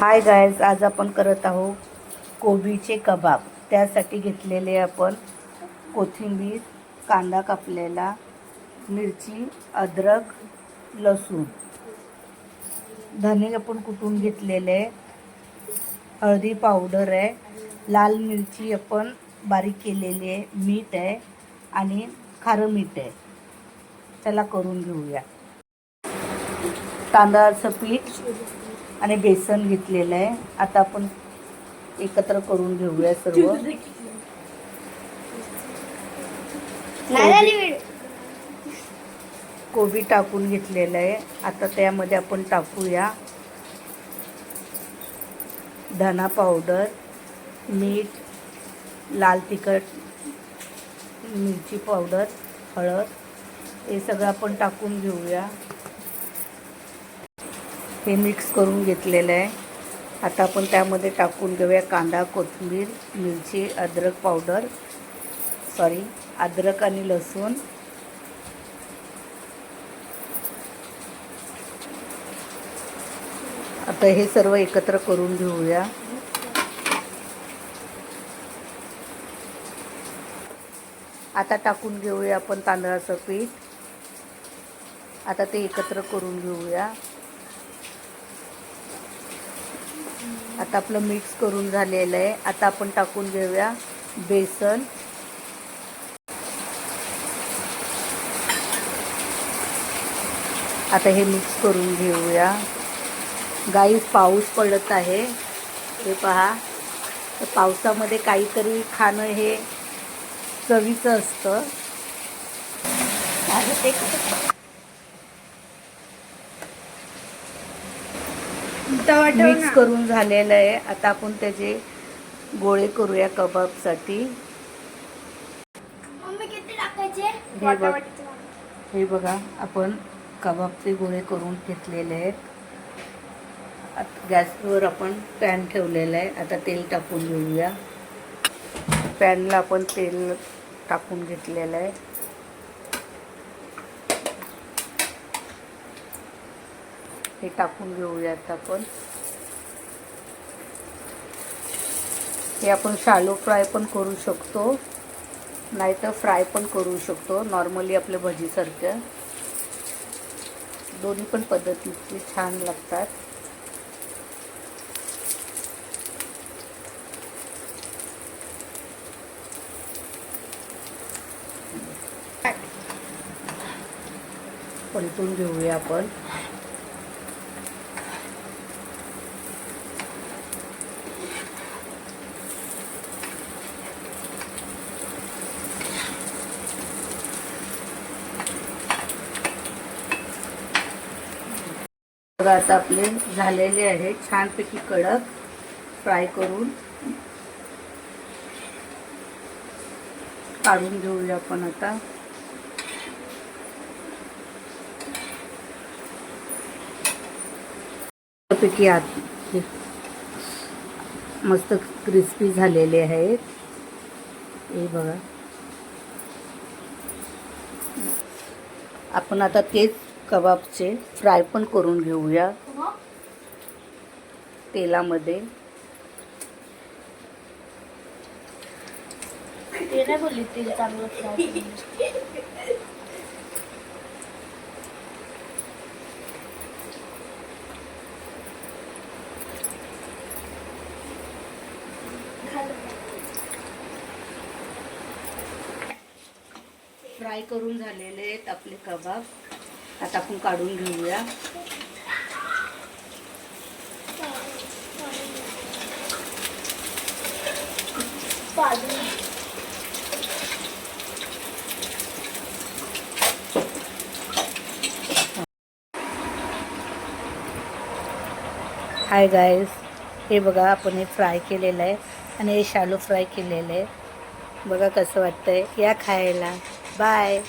Hi guys आज आपण करत आहोत कोबीचे कबाब. त्यासाठी घेतलेले आपण कोथिंबीर कांदा कापलेला मिरची अद्रक लसूण. धने आपण कुटून घेतलेले? आहे हळदी पावडर आहे. लाल मिरची आपण बारीक केलेली आहे. मीठ आहे आणि खारं मीठ आहे. त्याला करून घेऊया. तांदळाचं पीठ आणि बेसन घेतलेलं आहे. आता आपण एकत्र करून घेऊया सर्व. कोबी कोबी टाकून घेतलेलं आहे. आता त्यामध्ये आपण टाकूया धना पावडर मीठ लाल तिखट मिरची पावडर हळद. हे सगळं आपण टाकून घेऊया. हे मिक्स करून घेतलेलं आहे. आता आपण त्यामध्ये टाकून घेऊया कांदा कोथिंबीर मिरची अद्रक पावडर सॉरी अद्रक आणि लसूण. आता हे सर्व एकत्र करून घेऊया. आता टाकून घेऊया आपण तांदळाचं पीठ. आता ते एकत्र करून घेऊया. आता आपलं मिक्स करून झालेलं आहे. आता आपण टाकून घेऊया बेसन. आता हे मिक्स करून घेऊया. गाई पाऊस पडत आहे. हे पहा. तर पावसामध्ये काहीतरी खाणं हे चवीचं असतं. मिक्स करून झालेलं आहे. आता आपण त्याचे गोळे करूया कबाबसाठी. मम्मी किती टाकायचे? हे बघ. हे बघा आपण कबाबचे गोळे करून घेतलेले आहेत. आत- गॅसवर आपण पॅन ठेवलेला आहे. आता तेल टाकून घेऊया. पॅनला आपण तेल टाकून घेतलेलं आहे. हे टाकून घेऊयात आपण. हे आपण शालो फ्राय पण करू शकतो. नाहीतर फ्राय पण करू शकतो नॉर्मली आपल्या भजीसारखं दोन्ही पण पद्धतीचे छान लागतात. पलटून घेऊया आपण. बघा आता आपले झालेले आहे छानपैकी कडक फ्राय करून. काढून घेऊया आपण आता. पैकी आत मस्त क्रिस्पी झालेले आहेत. हे बघा. आपण आता तेच कबाबचे फ्राय पण करून घेऊया. तेलामध्ये. फ्राय करून झालेले आहेत आपले कबाब. आता आपण काढून घेऊया. हाय गाईज हे बघा आपण हे फ्राय केलेलं आहे आणि हे शालू फ्राय केलेलं आहे. बघा कसं वाटतंय. या खायला. बाय